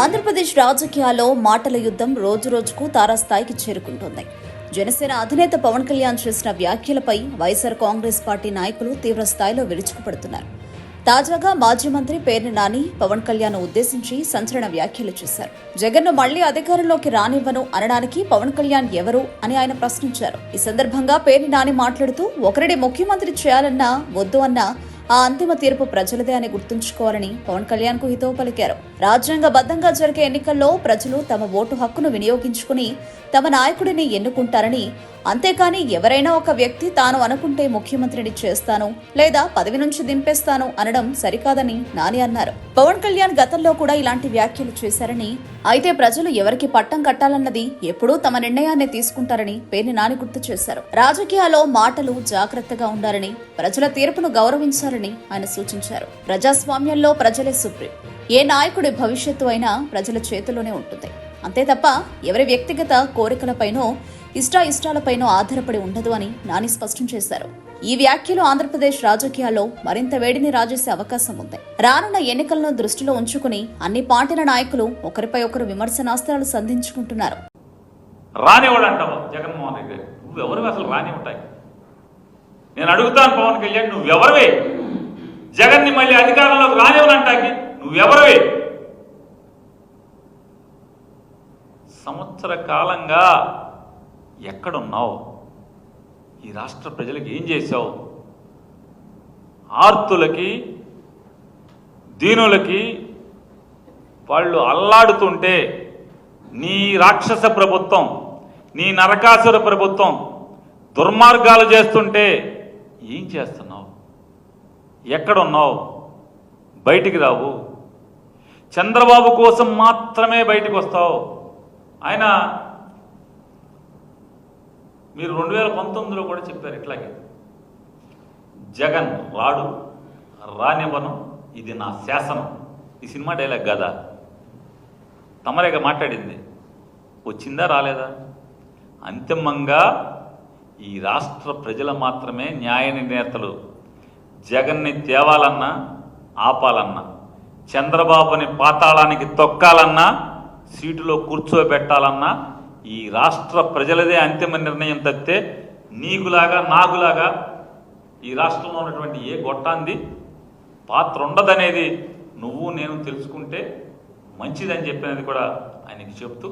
ఆంధ్రప్రదేశ్ రాజకీయాల్లో మాటల యుద్ధం రోజు రోజుకు తారాస్థాయికి చేరుకుంటోంది. జనసేన అధినేత పవన్ కళ్యాణ్ చేసిన వ్యాఖ్యలపై వైఎస్ఆర్ కాంగ్రెస్ పార్టీ నాయకులు తీవ్ర స్థాయిలో విరుచుకుపడుతున్నారు. తాజాగా మాజీ మంత్రి పేర్ని నాని పవన్ కళ్యాణ్ ఉద్దేశించి సంచలన వ్యాఖ్యలు చేశారు. జగన్ను మళ్ళీ అధికారంలోకి రానివ్వను అనడానికి పవన్ కళ్యాణ్ ఎవరు అని ఆయన ప్రశ్నించారు. ఈ సందర్భంగా పేర్ని నాని మాట్లాడుతూ ఒకరిని ముఖ్యమంత్రి చేయాలన్నా వద్దు అన్నా ఆ అంతిమ తీర్పు ప్రజలదే అని గుర్తుంచుకోవాలని పవన్ కళ్యాణ్కు హితవు పలికారు. రాజ్యాంగబద్ధంగా జరిగే ఎన్నికల్లో ప్రజలు తమ ఓటు హక్కును వినియోగించుకుని తమ నాయకుడిని ఎన్నుకుంటారని అంతేకాని ఎవరైనా ఒక వ్యక్తి తాను అనుకుంటే ముఖ్యమంత్రిని చేస్తాను లేదా పదవి నుంచి దింపేస్తాను అనడం సరికాదని నాని అన్నారు. పవన్ కళ్యాణ్ గతంలో కూడా ఇలాంటి వ్యాఖ్యలు చేశారని అయితే ప్రజలు ఎవరికి పట్టం కట్టాలన్నది ఎప్పుడూ తమ నిర్ణయాన్ని తీసుకుంటారని పేర్ని నాని గుర్తు చేశారు. రాజకీయాల్లో మాటలు జాగ్రత్తగా ఉండాలని ప్రజల తీర్పును గౌరవించాలని ఆయన సూచించారు. ప్రజాస్వామ్యంలో ప్రజలే సుప్రీం. ఏ నాయకుడి భవిష్యత్తు అయినా ప్రజల చేతిలోనే ఉంటుంది. అంతే తప్ప ఎవరి వ్యక్తిగత కోరికలపైనో ఇష్టాయిష్టాలపైనో ఆధారపడి ఉండదు అని నాని స్పష్టం చేశారు. ఈ వ్యాఖ్యలు ఆంధ్రప్రదేశ్ రాజకీయాల్లో మరింత వేడిని రాజేసే అవకాశం ఉంది. రానున్న ఎన్నికలను దృష్టిలో ఉంచుకుని అన్ని పార్టీల నాయకులు ఒకరిపై ఒకరు విమర్శనాస్త్రాలు సంధించుకుంటున్నారు. రానివాడు అంటావు జగన్మోహన్ రెడ్డి గారు. అసలు రాని ఉంటాయి. నేను అడుగుతాను పవన్ కళ్యాణ్ నువ్వెవరివి? జగన్ని మళ్ళీ అధికారంలోకి రానివ్వనంటాకి నువ్వెవరివి? సంవత్సర కాలంగా ఎక్కడున్నావు? ఈ రాష్ట్ర ప్రజలకు ఏం చేశావు? ఆర్తులకి దీనులకి వాళ్ళు అల్లాడుతుంటే నీ రాక్షస ప్రభుత్వం నీ నరకాసుర ప్రభుత్వం దుర్మార్గాలు చేస్తుంటే ఏం చేస్తున్నావు? ఎక్కడున్నావు? బయటికి రావు. చంద్రబాబు కోసం మాత్రమే బయటికి వస్తావు. ఆయన మీరు రెండు వేల పంతొమ్మిదిలో కూడా చెప్పారు ఇట్లాగే. జగన్ రాడు రానివ్వను ఇది నా శాసనం. ఈ సినిమా డైలాగ్ కదా? తమరేగా మాట్లాడింది? వచ్చిందా రాలేదా? అంతిమంగా ఈ రాష్ట్ర ప్రజలు మాత్రమే న్యాయ నిర్ణేతలు. జగన్ని తేవాలన్నా ఆపాలన్నా చంద్రబాబుని పాతాళానికి తొక్కాలన్నా సీటులో కూర్చోబెట్టాలన్నా ఈ రాష్ట్ర ప్రజలదే అంతిమ నిర్ణయం తప్పితే నీకులాగా నాకులాగా ఈ రాష్ట్రంలో ఉన్నటువంటి ఏ గొట్టాంది? పాత్ర ఉండదనేది నువ్వు నేను తెలుసుకుంటే మంచిదని చెప్పినది కూడా ఆయనకి చెప్తూ